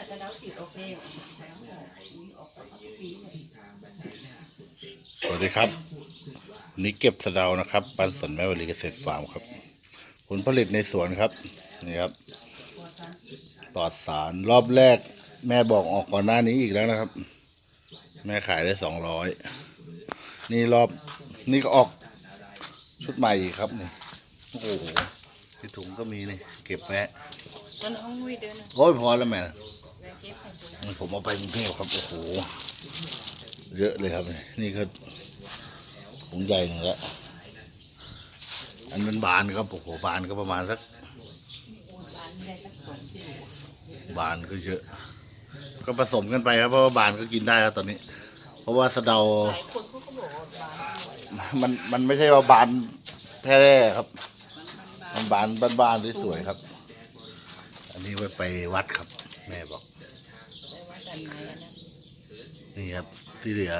เนี่ยกระเดาจืดโอเคแล้วอุ้ยออกไปทุกปีเนี่ยสวัสดีครับ นี่เก็บสะเดานะครับปันสนแม่วลีเกษตรฟาร์มครับ ผลผลิตในสวนครับนี่ครับปลอดสารรอบแรก แม่บอกออกก่อนหน้านี้อีกแล้วนะครับ แม่ขายได้สองร้อยนี่รอบนี่ก็ออกชุดใหม่อีกครับนี่โอ้โหที่ถุงก็มีนี่เก็บแวะมันห้องนุ้ยเดินนะโอ้ยพอแล้วแม่ ผมเอาไปกรุงเทพครับโอ้โหเยอะเลยครับ นี่ก็ถุงใหญ่หนึ่งล้วอันเป็นบานครับโอ้โหบานก็ประมาณสักบานก็เยอะ ก็ผสมกันไปครับเพราะว่าบานก็กินได้ครับตอนนี้ เพราะว่าสะเดาามันมันไม่ใช่ว่าบานแพร่ครับ มันบานบ้านๆสวยๆครับ อันนี้ไว้ไปวัดครับ แม่บอก นี่ครับที่เหลือ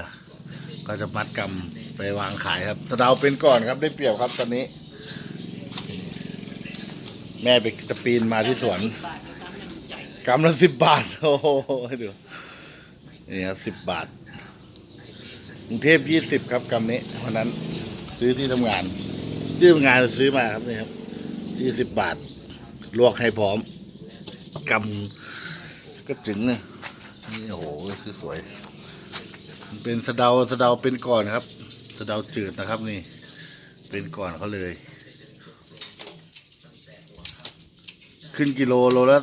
ก็จะมัดกำไปวางขายครับสะเดาเป็นก่อนครับได้เปรียบครับตอนนี้ แม่ไปตะปีนมาที่สวนบาทน้ำมันใหญ่กำละสิบบาท โอ้โหให้ดูนี่ครับสิบบาทกรุงเทพยี่สิบครับกำนี้วันนั้นซื้อที่ทำงานที่ทำงานซื้อมาครับนี่ครับยี่สิบบาท ลวกให้พร้อมกำก็จึงเนี่ย นี่โอ้โหคือสวยมันเป็นสะเดาสะเดาเป็นก่อนครับ สะเดาจืดนะครับนี่ เป็นก่อนเขาเลย ขึ้นกิโลโลละ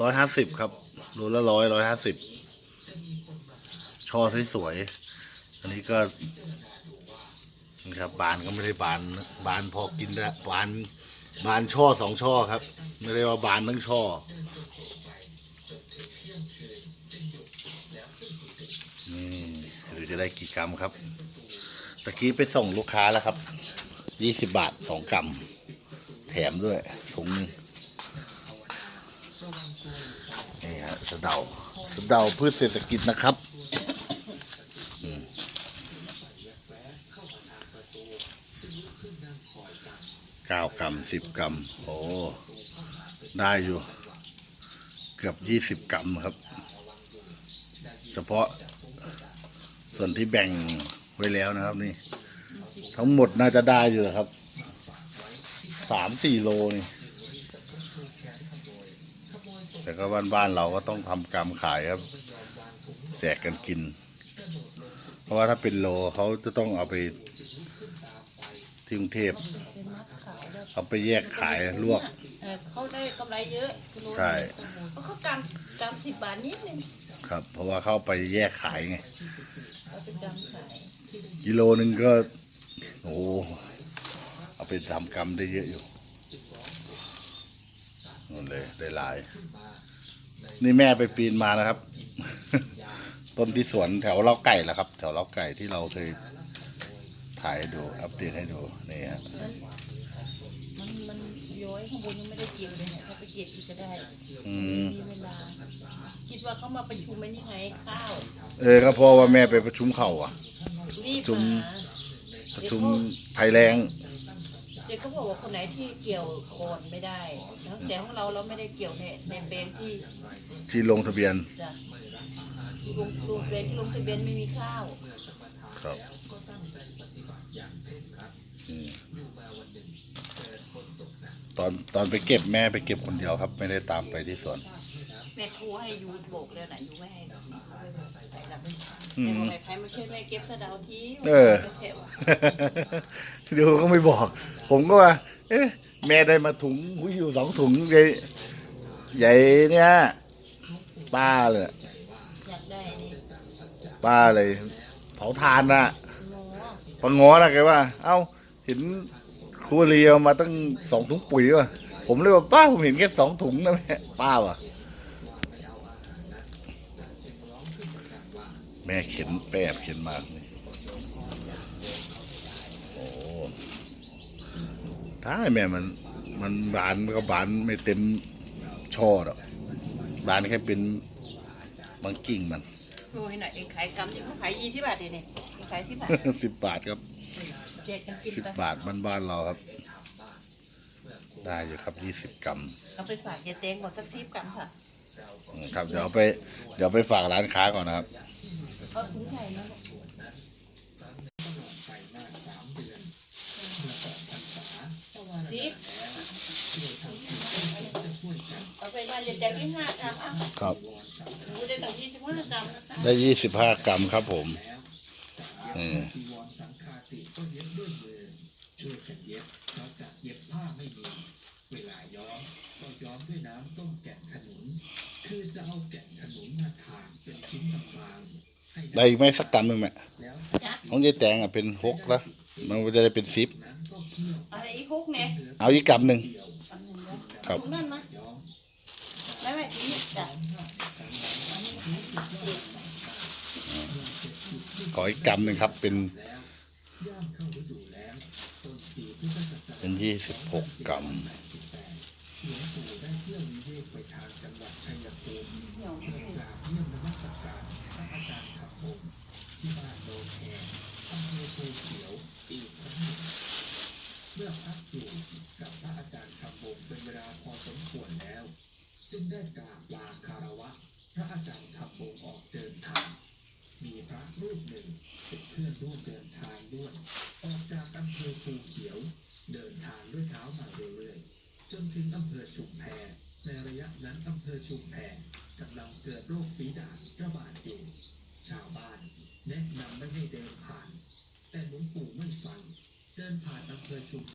ร้อยห้าสิบครับโลละร้อยร้อยห้าสิบช่อสวยๆอันนี้ก็นี่ครับบานก็ไม่ได้บานบานพอกินได้บานบานช่อสองช่อครับ ไม่ได้ว่าบานทั้งช่อ นี่หรือจะได้กี่กรัมครับ ตะกี้ไปส่งลูกค้าแล้วครับ ยี่สิบบาทสองกรัม แถมด้วยถุงนึงนี่ฮะสะเดาสะเดาพืชเศรษฐกิจนะครับเก้ากรัมสิบกรัม โอ้ ได้อยู่ เกือบยี่สิบกรัมครับ เฉพาะส่วนที่แบ่งไว้แล้วนะครับ นี่ ทั้งหมดน่าจะได้อยู่นะครับสามสี่โลนี่ แต่ก็บ้านๆเราก็ต้องทำกรรมขายครับ แจกกันกิน เพราะว่าถ้าเป็นโลเขาจะต้องเอาไปที่กรุงเทพเป็นมัดขายแล้วเอาไปแยกขายลวกเออเขาได้กำไรเยอะคุณรู้ใช่เพราะเขากำกำสิบบาทนิดนึง ครับ เพราะว่าเข้าไปแยกขายไงเอาไปกำขายกิโลหนึ่งก็ โอ้โหเอาไปทำกรรมได้เยอะอยู่นั่นเลยได้หลาย นี่แม่ไปปีนมานะครับ ต้นที่สวนแถวเล้าไก่แหละครับ แถวเล้าไก่ที่เราเคยถ่ายให้ดู อัปเดตให้ดูนี่ฮะมันมัน ย้อยข้างบนยังไม่ได้เกี่ยวเลยเนี่ยถ้าไปเก็บอีกก็ได้อืมมีเวลาคิดว่าเขามาประชุมไหมนี่ไงข้าวเออก็เพราะว่าแม่ไปประชุมเข่าอะ รีบประชุม มาประชุมภัยแรงเด็กเขาบอกว่าคนไหนที่เกี่ยวก่อนไม่ได้แล้วแต่ของเราเราไม่ได้เกี่ยวในในแปลงที่ที่ลงทะเบียนจะลงลงแปลงที่ลงทะเบียนไม่มีข้าว ครับอืม ตอนตอนไปเก็บแม่ไปเก็บคนเดียวครับ ไม่ได้ตามไปที่สวน แม่ครูให้ยูบอกแล้วนะยูไม่ให้หรอกใส่ละอืแม่มบอกให้ใครมาช่วยแม่เก็บสะเดาวทีเออ ดูก็ไม่บอก ผมก็ว่า เอ๊ะ แม่ได้มาถุงหูยอยู่สองถุงใหญ่ใหญ่เนี่ย ป้าเลยอยากได้นี่ป้าเลย เผาทานน่ะงอปังงอนะแกว่า เอ้าเห็นครัวเรียวมาตั้งสองถุงปุ๋ยว่ะ ผมเลยว่าป้าผมเห็นแค่สองถุงนะแม่ป้าว่ะ แม่เข็นแปบเข็นมานี่โอ้ท้ายแม่มัน มันบานมันก็บานไม่เต็มช่อหรอกบานแค่เป็นบางกิ่งมันโอ้ยหน่อยเองขายกำที่เขาขายยี่สิบบาทเองเนี่ยเองขายสิบบาทสิบบาทครับ แจกกันกินสิบไปบาทบ้านๆเราครับ ได้อยู่ครับยี่สิบกรัมเอาไปฝากยายเตงบอกสักสิบกรัมค่ะครับ เดี๋ยวเอาไปเดี๋ยวไปฝากร้านค้าก่อนนะครับ เอาถุงใหญ่มาสิเอาไปมาจะแจกยี่ห้ากรัมอะครับ หนูได้ตั้งยี่สิบห้ากรัมนะคะได้ยี่สิบห้ากรัมครับผมนี่จีวรสังฆา ติก็เย็บด้วยมือ ช่วยกันเย็บเพราะจากเย็บผ้าไม่มี เวลาย้อมก็ย้อมด้วยน้ำต้มแก่นขนุน คือจะเอาแก่นขนุนมาทานเป็นชิ้นบางๆให้ได้อีกไหมสักกรัมหนึ่งไหมแล้วจ้ะของยายแตงอะเป็นหกแล้วมันจะได้เป็นสิบนั้นก็เคี่ยวอะไรอีกคุกเนี่ยเอาอีกกรัมหนึ่งเดียวอันหนึ่งเนาะครับถุงนั่นมาย้อมไม่ไม่ถุงนี้จ้ะขออีกกรัมหนึ่งครับเป็นแล้ว ย่างเข้าฤดูแล้งต้นปีพุทธศักราชเป็นยี่สิบหกกรัมหลวงปู่ได้เที่ยววิเวกไปทางจังหวัดชัยภูมิเหี่ยวเพื่อกราบเยี่ยมนมัสการพระอาจารย์ขับผมที่บ้านโนนแหงอำเภอภูเขียวอีกครั้งหนึ่งเมื่อพักอยู่กับพระอาจารย์ขับผมเป็นเวลาพอสมควรแล้ว จึงได้กราบลาคารวะ พระอาจารย์ขับผมออกเดินทางมีพระรูปหนึ่ง เป็นเพื่อนร่วมเดินทางด้วยออกจากอำเภอภูเขียว เดินทางด้วยเท้ามาเรื่อยๆจนถึงอำเภอชุมแพในระยะนั้นอำเภอชุมแพกำลังเกิดโรคฝีดาษระบาดอยู่ ชาวบ้านแนะนำไม่ให้เดินผ่าน แต่หลวงปู่ไม่ฟังเดินผ่านอำเภอชุม